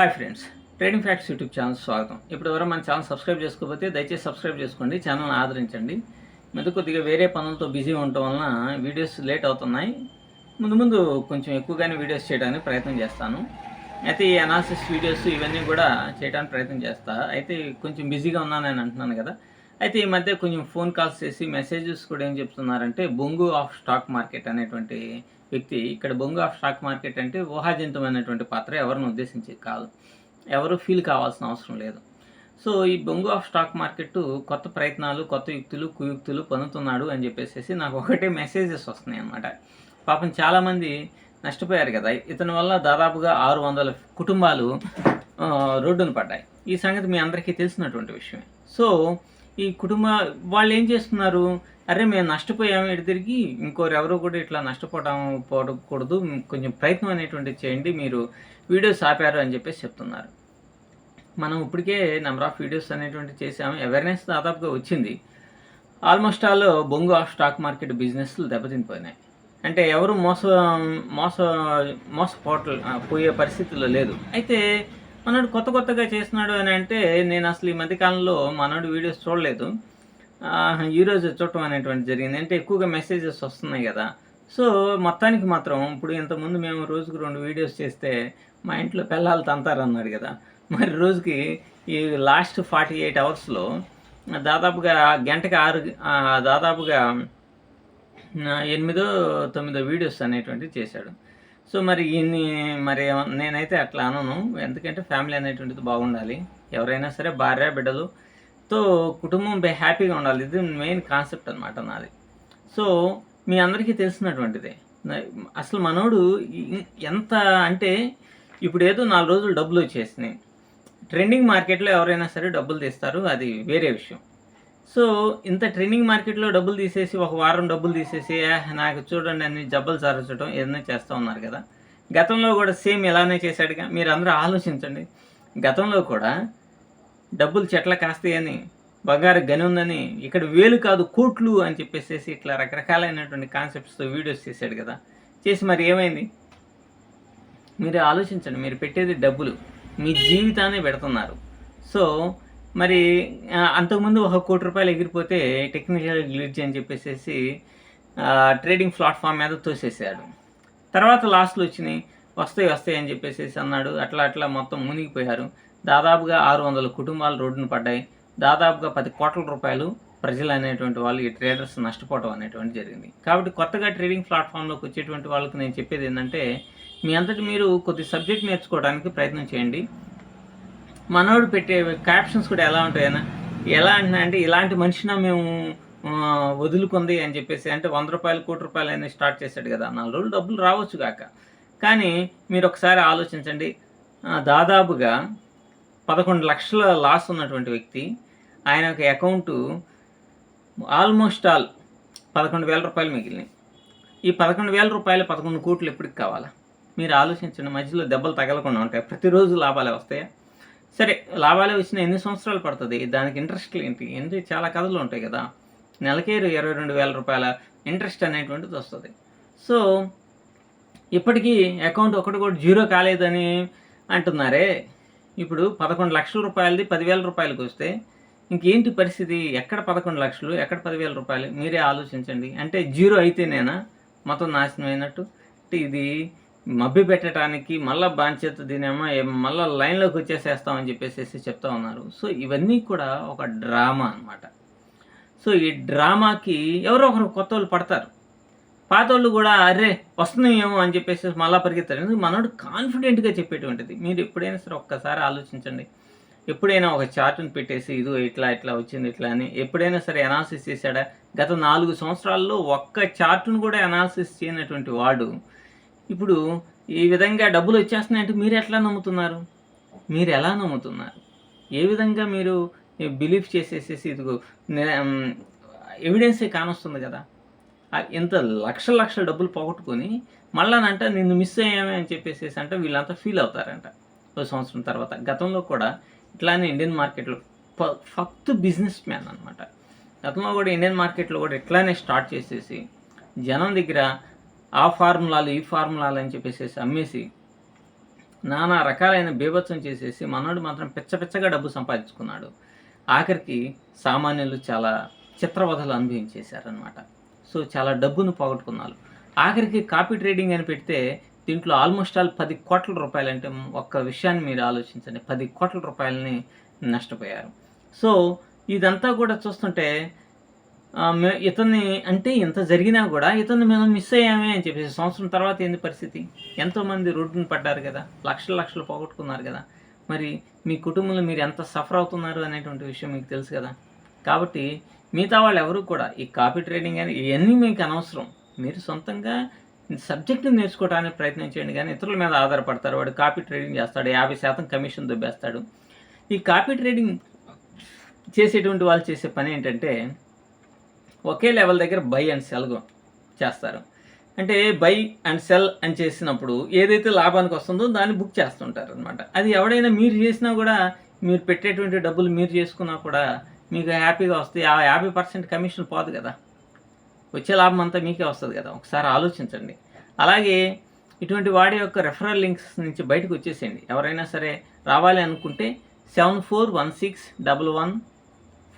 Hi friends trading facts YouTube channel స్వాగతం. ఇప్పుడు ఎవరో మన ఛానల్ సబ్స్క్రైబ్ చేసుకోకపోతే దయచేసి సబ్స్క్రైబ్ చేసుకోండి ఛానల్ని ఆదరించండి. ముందు కొద్దిగా వేరే పనులతో బిజీ ఉండటం వలన వీడియోస్ లేట్ అవుతున్నాయి. ముందు ముందు కొంచెం ఎక్కువగానే వీడియోస్ చేయడానికి ప్రయత్నం చేస్తాను. అయితే ఈ అనాలిసిస్ వీడియోస్ ఇవన్నీ కూడా చేయడానికి ప్రయత్నం చేస్తా. అయితే కొంచెం బిజీగా ఉన్నానని అంటున్నాను కదా అయితే ఈ మధ్య కొంచెం ఫోన్ కాల్స్ చేసి మెసేజెస్ కూడా ఏం చెప్తున్నారంటే బొంగు ఆఫ్ స్టాక్ మార్కెట్ అనేటువంటి వ్యక్తి ఇక్కడ బొంగు ఆఫ్ స్టాక్ మార్కెట్ అంటే ఊహాజంతమైనటువంటి పాత్ర ఎవరిని ఉద్దేశించి కాదు. ఎవరు ఫీల్ కావాల్సిన అవసరం లేదు. సో ఈ బొంగు ఆఫ్ స్టాక్ మార్కెట్ కొత్త ప్రయత్నాలు కొత్త యుక్తులు కుయుక్తులు పొందుతున్నాడు అని చెప్పేసి నాకు ఒకటే మెసేజెస్ వస్తున్నాయి అన్నమాట. పాపం చాలామంది నష్టపోయారు కదా. ఇతని వల్ల దాదాపుగా ఆరు వందల కుటుంబాలు రోడ్డును రోడ్డున పడ్డాయి. ఈ సంగతి మీ అందరికీ తెలిసినటువంటి విషయమే. సో ఈ కుటుంబ వాళ్ళు ఏం చేస్తున్నారు? అరే మేము నష్టపోయాము ఇటు తిరిగి ఇంకోరు ఎవరు కూడా ఇట్లా నష్టపోవడం పోకూడదు. కొంచెం ప్రయత్నం అనేటువంటిది చేయండి. మీరు వీడియోస్ ఆపారు అని చెప్పేసి చెప్తున్నారు. మనం ఇప్పటికే నెంబర్ ఆఫ్ వీడియోస్ అనేటువంటి చేసాము అవేర్నెస్ దాదాపుగా వచ్చింది. ఆల్మోస్ట్ ఆల్ బొంగు ఆఫ్ స్టాక్ మార్కెట్ బిజినెస్లు దెబ్బతినిపోయినాయి. అంటే ఎవరు మోస మోస మోసపోట పోయే పరిస్థితుల్లో లేదు. అయితే మనోడు కొత్త కొత్తగా చేస్తున్నాడు అని అంటే నేను అసలు ఈ మధ్యకాలంలో మనోడు వీడియోస్ చూడలేదు. ఈరోజు చూడటం అనేటువంటి జరిగింది. అంటే ఎక్కువగా మెసేజెస్ వస్తున్నాయి కదా. సో మొత్తానికి మాత్రం ఇప్పుడు ఇంతకుముందు మేము రోజుకు రెండు వీడియోస్ చేస్తే మా ఇంట్లో పిల్లలు తంతారు అన్నాడు కదా. మరి రోజుకి ఈ లాస్ట్ ఫార్టీ ఎయిట్ అవర్స్లో దాదాపుగా గంటకి ఆరు దాదాపుగా ఎనిమిదో తొమ్మిదో వీడియోస్ అనేటువంటివి చేశాడు. సో మరి ఇన్ని మరి నేనైతే అట్లా అనను. ఎందుకంటే ఫ్యామిలీ అనేటువంటిది బాగుండాలి. ఎవరైనా సరే భార్య బిడ్డలుతో కుటుంబం బే హ్యాపీగా ఉండాలి. ఇది మెయిన్ కాన్సెప్ట్ అనమాట నాది. సో మీ అందరికీ తెలిసినటువంటిదే. అసలు మనోడు ఎంత అంటే ఇప్పుడు ఏదో నాలుగు రోజులు డబ్బులు వచ్చేసినాయి. ట్రెండింగ్ మార్కెట్లో ఎవరైనా సరే డబ్బులు తీస్తారు. అది వేరే విషయం. సో ఇంత ట్రైనింగ్ మార్కెట్లో డబ్బులు తీసేసి ఒక వారం డబ్బులు తీసేసి నాకు చూడండి అన్ని జబ్బలు సారించడం ఏదైనా చేస్తూ ఉన్నారు కదా. గతంలో కూడా సేమ్ ఇలానే చేశాడుగా. మీరు అందరూ ఆలోచించండి. గతంలో కూడా డబ్బులు చెట్ల కాస్తాయని బంగారు గని ఉందని ఇక్కడ వేలు కాదు కోట్లు అని చెప్పేసి ఇట్లా రకరకాలైనటువంటి కాన్సెప్ట్స్తో వీడియోస్ చేశాడు కదా. చేసి మరి ఏమైంది? మీరు ఆలోచించండి. మీరు పెట్టేది డబ్బులు. మీ జీవితాన్ని పెడుతున్నారు. సో మరి అంతకుముందు ఒక కోటి రూపాయలు ఎగిరిపోతే టెక్నికల్ గ్లిడ్జ్ అని చెప్పేసి ట్రేడింగ్ ప్లాట్ఫామ్ మీద తోసేసాడు తర్వాత లాస్ట్లు వచ్చినాయి. వస్తాయి వస్తాయి అని చెప్పేసి అన్నాడు. అట్లా అట్లా మొత్తం మునిగిపోయారు. దాదాపుగా ఆరు వందల కుటుంబాలు రోడ్డున పడ్డాయి. దాదాపుగా పది కోట్ల రూపాయలు ప్రజలు అనేటువంటి వాళ్ళు ఈ ట్రేడర్స్ నష్టపోవడం అనేటువంటి జరిగింది. కాబట్టి కొత్తగా ట్రేడింగ్ ప్లాట్ఫామ్లోకి వచ్చేటువంటి వాళ్ళకి నేను చెప్పేది ఏంటంటే మీ అంతటి మీరు కొద్ది సబ్జెక్ట్ నేర్చుకోవడానికి ప్రయత్నం చేయండి. మనోడు పెట్టే క్యాప్షన్స్ కూడా ఎలా ఉంటాయన్నా ఎలా అంటున్నా అంటే ఇలాంటి మనిషిన మేము వదులుకుంది అని చెప్పేసి అంటే వంద రూపాయలు కోటి రూపాయలు అని స్టార్ట్ చేశాడు కదా నాలుగు రోజులు డబ్బులు రావచ్చు కాక. కానీ మీరు ఒకసారి ఆలోచించండి. దాదాపుగా పదకొండు లక్షల లాస్ ఉన్నటువంటి వ్యక్తి ఆయన ఒక అకౌంటు ఆల్మోస్ట్ ఆల్ పదకొండు వేల రూపాయలు మిగిలినాయి. ఈ పదకొండు వేల రూపాయలు పదకొండు కోట్లు ఎప్పటికి కావాలా? మీరు ఆలోచించండి మధ్యలో దెబ్బలు తగలకుండా ఉంటాయి. ప్రతిరోజు లాభాలే వస్తాయా? సరే లాభాలు వచ్చిన ఎన్ని సంవత్సరాలు పడుతుంది? దానికి ఇంట్రెస్ట్ ఏంటి? ఏంటి? చాలా కథలు ఉంటాయి కదా. నెలకేరు ఇరవై రెండు వేల రూపాయల ఇంట్రెస్ట్ అనేటువంటిది వస్తుంది. సో ఇప్పటికీ అకౌంట్ ఒకటి కూడా జీరో కాలేదని అంటున్నారే. ఇప్పుడు పదకొండు లక్షల రూపాయలది పదివేల రూపాయలకి వస్తే ఇంకేంటి పరిస్థితి? ఎక్కడ పదకొండు లక్షలు? ఎక్కడ పదివేల రూపాయలు? మీరే ఆలోచించండి. అంటే జీరో అయితేనేనా? మొత్తం నాశనం అయినట్టు? అంటే ఇది మబ్బి పెట్టడానికి మళ్ళీ బాంచేత దీనేమో మళ్ళీ లైన్లోకి వచ్చేసేస్తామని చెప్పేసి చెప్తా ఉన్నారు. సో ఇవన్నీ కూడా ఒక డ్రామా అన్నమాట. సో ఈ డ్రామాకి ఎవరో ఒకరు కొత్త వాళ్ళు పడతారు. పాత వాళ్ళు కూడా అరే వస్తున్నాయేమో అని చెప్పేసి మళ్ళీ పరిగెత్తారు. ఎందుకు? మనోడు కాన్ఫిడెంట్గా చెప్పేటువంటిది. మీరు ఎప్పుడైనా సరే ఒక్కసారి ఆలోచించండి. ఎప్పుడైనా ఒక చార్ట్ని పెట్టేసి ఇది ఇట్లా ఇట్లా వచ్చింది ఇట్లా అని. ఎప్పుడైనా సరే అనాలిసిస్ చేశాడా? గత నాలుగు సంవత్సరాల్లో ఒక్క చార్ట్ను కూడా అనాలిసిస్ చేయనటువంటి వాడు ఇప్పుడు ఈ విధంగా డబ్బులు వచ్చేస్తున్నాయంటే మీరు ఎట్లా నమ్ముతున్నారు? మీరు ఎలా నమ్ముతున్నారు? ఏ విధంగా మీరు బిలీఫ్ చేసేసేసి ఇదిగో ఎవిడెన్సే కానొస్తుంది కదా. ఇంత లక్షల లక్షల డబ్బులు పోగొట్టుకొని మళ్ళానంట నిన్ను మిస్ అయ్యామే అని చెప్పేసి అంటే వీళ్ళంతా ఫీల్ అవుతారంట. ఒక సంవత్సరం తర్వాత. గతంలో కూడా ఇట్లానే ఇండియన్ మార్కెట్లో ఫక్త్ బిజినెస్ మ్యాన్ అనమాట గతంలో కూడా ఇండియన్ మార్కెట్లో కూడా ఇట్లానే స్టార్ట్ చేసేసి జనం దగ్గర ఆ ఫార్ములాలు ఈ ఫార్ములాలు అని చెప్పేసి అమ్మేసి నానా రకాలైన బీభత్సం చేసేసి మనోడు మాత్రం పిచ్చ పిచ్చగా డబ్బు సంపాదించుకున్నాడు. ఆఖరికి సామాన్యులు చాలా చిత్రవధలు అనుభవించేశారనమాట సో చాలా డబ్బును పోగొట్టుకున్నారు. ఆఖరికి కాపీ ట్రేడింగ్ అని పెడితే దీంట్లో ఆల్మోస్ట్ ఆల్ పది కోట్ల రూపాయలు అంటే ఒక్క విషయాన్ని మీరు ఆలోచించండి. పది కోట్ల రూపాయలని నష్టపోయారు. సో ఇదంతా కూడా చూస్తుంటే ఇతన్ని అంటే ఇంత జరిగినా కూడా ఇతన్ని మేము మిస్ అయ్యామే అని చెప్పేసి సంవత్సరం తర్వాత ఏంది పరిస్థితి? ఎంతోమంది రోడ్డును పడ్డారు కదా లక్షల లక్షలు పోగొట్టుకున్నారు కదా. మరి మీ కుటుంబంలో మీరు ఎంత సఫర్ అవుతున్నారు అనేటువంటి విషయం మీకు తెలుసు కదా. కాబట్టి మిగతా వాళ్ళు ఎవరు కూడా ఈ కాపీ ట్రేడింగ్ అని ఇవన్నీ మీకు అనవసరం. మీరు సొంతంగా సబ్జెక్ట్ని నేర్చుకోవడానికి ప్రయత్నం చేయండి కానీ ఇతరుల మీద ఆధారపడతారు. వాడు కాపీ ట్రేడింగ్ చేస్తాడు యాభై శాతం కమిషన్ దొబ్బేస్తాడు. ఈ కాపీ ట్రేడింగ్ చేసేటువంటి వాళ్ళు చేసే పని ఏంటంటే ఒకే లెవెల్ దగ్గర బై అండ్ సెల్ చేస్తారు. అంటే బై అండ్ సెల్ అని చేసినప్పుడు ఏదైతే లాభానికి వస్తుందో దాన్ని బుక్ చేస్తుంటారు అనమాట అది ఎవడైనా మీరు చేసినా కూడా మీరు పెట్టేటువంటి డబ్బులు మీరు చేసుకున్నా కూడా మీకు హ్యాపీగా వస్తాయి. ఆ యాభై పర్సెంట్ కమిషన్ పోదు కదా. వచ్చే లాభం అంతా మీకే వస్తుంది కదా. ఒకసారి ఆలోచించండి. అలాగే ఇటువంటి వాడి యొక్క రెఫరల్ లింక్స్ నుంచి బయటకు వచ్చేసేయండి. ఎవరైనా సరే రావాలి అనుకుంటే seven four one six double one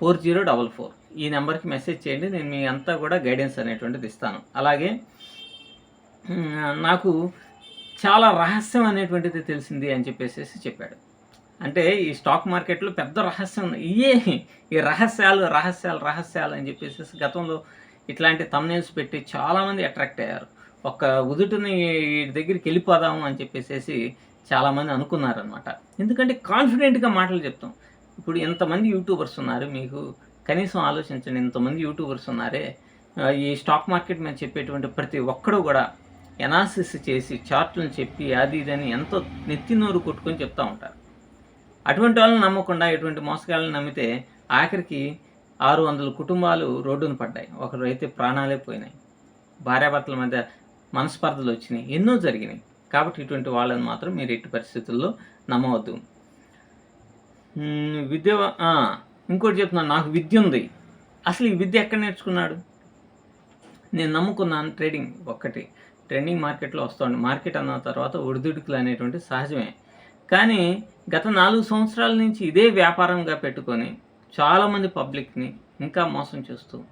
four zero double four ఈ నెంబర్కి మెసేజ్ చేయండి నేను మీ అంతా కూడా గైడెన్స్ అనేటువంటిది ఇస్తాను. అలాగే నాకు చాలా రహస్యం అనేటువంటిది తెలిసింది అని చెప్పేసి చెప్పాడు. అంటే ఈ స్టాక్ మార్కెట్లో పెద్ద రహస్యం ఇయే ఈ రహస్యాలు రహస్యాలు రహస్యాలు అని చెప్పేసి గతంలో ఇట్లాంటి తమ్నేల్స్ పెట్టి చాలామంది అట్రాక్ట్ అయ్యారు. ఒక ఉదుటిని వీటి దగ్గరికి వెళ్ళిపోదాము అని చెప్పేసి చాలామంది అనుకున్నారనమాట ఎందుకంటే కాన్ఫిడెంట్గా మాటలు చెప్తాం. ఇప్పుడు ఎంతమంది యూట్యూబర్స్ ఉన్నారు మీకు కనీసం ఆలోచించండి ఇంతమంది యూట్యూబర్స్ ఉన్నారే. ఈ స్టాక్ మార్కెట్ మీద చెప్పేటువంటి ప్రతి ఒక్కడు కూడా ఎనాలిసిస్ చేసి చార్ట్లను చెప్పి అది ఇది అని ఎంతో నెత్తి నోరు కొట్టుకొని చెప్తూ ఉంటారు. అటువంటి వాళ్ళని నమ్మకుండా ఇటువంటి మోసగాళ్ళని నమ్మితే ఆఖరికి ఆరు వందల కుటుంబాలు రోడ్డున పడ్డాయి. ఒకరు అయితే ప్రాణాలే పోయినాయి. భార్యాభర్తల మధ్య మనస్పర్ధలు వచ్చినాయి. ఎన్నో జరిగినాయి. కాబట్టి ఇటువంటి వాళ్ళని మాత్రం మీరు ఎట్టి పరిస్థితుల్లో నమ్మవద్దు. విద్య ఇంకోటి చెప్తున్నాను నాకు విద్య ఉంది. అసలు ఈ విద్య ఎక్కడ నేర్చుకున్నాడు? నేను నమ్ముకున్నాను ట్రేడింగ్ ఒక్కటి. ట్రెండింగ్ మార్కెట్లో వస్తుంది మార్కెట్ అన్న తర్వాత ఒడిదుడుకులు అనేటువంటి సహజమే. కానీ గత నాలుగు సంవత్సరాల నుంచి ఇదే వ్యాపారంగా పెట్టుకొని చాలామంది పబ్లిక్ని ఇంకా మోసం చేస్తూ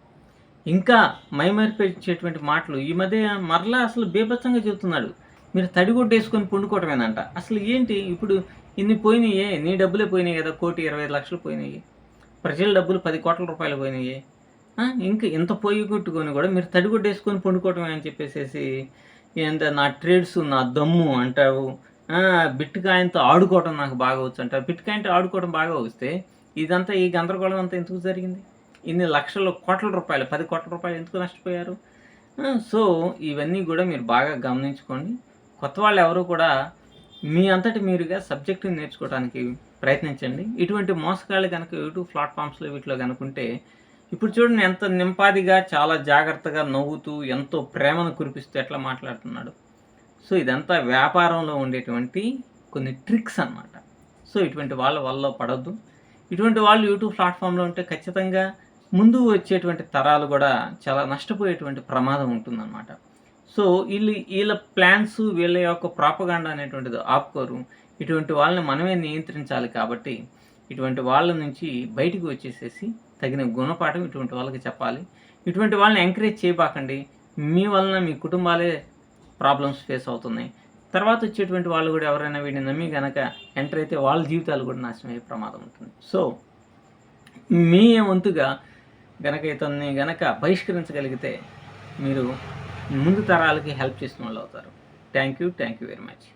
ఇంకా మైమరిపించేటువంటి మాటలు ఈ మధ్య మరలా అసలు బీభత్సంగా చెబుతున్నాడు. మీరు తడిగొడ్డేసుకొని పుండుకోవటమేనంట. అసలు ఏంటి ఇప్పుడు ఇన్ని పోయినాయే? నీ డబ్బులే పోయినాయి కదా కోటి ఇరవై ఐదు లక్షలు పోయినాయి. ప్రజల డబ్బులు పది కోట్ల రూపాయలు పోయినాయి. ఇంకా ఇంత పోయి కొట్టుకొని కూడా మీరు తడిగుడ్డేసుకొని పండుకోవటమే అని చెప్పేసేసి ఏంత నా ట్రేడ్స్ నా దమ్ము అంటావు. బిట్కాయంతో ఆడుకోవటం నాకు బాగా వచ్చు అంటారు బిట్కాయంతో ఆడుకోవడం బాగా వస్తే ఇదంతా ఈ గందరగోళం అంతా ఎందుకు జరిగింది? ఇన్ని లక్షల కోట్ల రూపాయలు పది కోట్ల రూపాయలు ఎందుకు నష్టపోయారు? సో ఇవన్నీ కూడా మీరు బాగా గమనించుకోండి. కొత్త వాళ్ళు ఎవరు కూడా మీ అంతటి మీరుగా సబ్జెక్టుని నేర్చుకోవడానికి ప్రయత్నించండి. ఇటువంటి మోసగాళ్ళు కనుక యూట్యూబ్ ప్లాట్ఫామ్స్లో వీటిలో కనుకుంటే ఇప్పుడు చూడండి ఎంత నింపాదిగా చాలా జాగ్రత్తగా నవ్వుతూ ఎంతో ప్రేమను కురిపిస్తూ ఎట్లా మాట్లాడుతున్నాడు. సో ఇదంతా వ్యాపారంలో ఉండేటువంటి కొన్ని ట్రిక్స్ అన్నమాట. సో ఇటువంటి వాళ్ళ వల్ల పడద్దు. ఇటువంటి వాళ్ళు యూట్యూబ్ ప్లాట్ఫామ్లో ఉంటే ఖచ్చితంగా ముందు వచ్చేటువంటి తరాలు కూడా చాలా నష్టపోయేటువంటి ప్రమాదం ఉంటుందన్నమాట. సో వీళ్ళు వీళ్ళ ప్లాన్స్ వీళ్ళ యొక్క ప్రాపగాండ అనేటువంటిది ఆపుకోరు. ఇటువంటి వాళ్ళని మనమే నియంత్రించాలి కాబట్టి ఇటువంటి వాళ్ళ నుంచి బయటికి వచ్చేసేసి తగిన గుణపాఠం ఇటువంటి వాళ్ళకి చెప్పాలి. ఇటువంటి వాళ్ళని ఎంకరేజ్ చేయబాకండి. మీ వలన మీ కుటుంబాలే ప్రాబ్లమ్స్ ఫేస్ అవుతున్నాయి. తర్వాత వచ్చేటువంటి వాళ్ళు కూడా ఎవరైనా వీడిని నమ్మి గనక ఎంటర్ అయితే వాళ్ళ జీవితాలు కూడా నాశనం అయ్యే ప్రమాదం ఉంటుంది. సో మీ వంతుగా గనక ఇతన్ని గనక బహిష్కరించగలిగితే మీరు ముందు తరాలకి హెల్ప్ చేసిన వాళ్ళు అవుతారు. Thank you thank you very much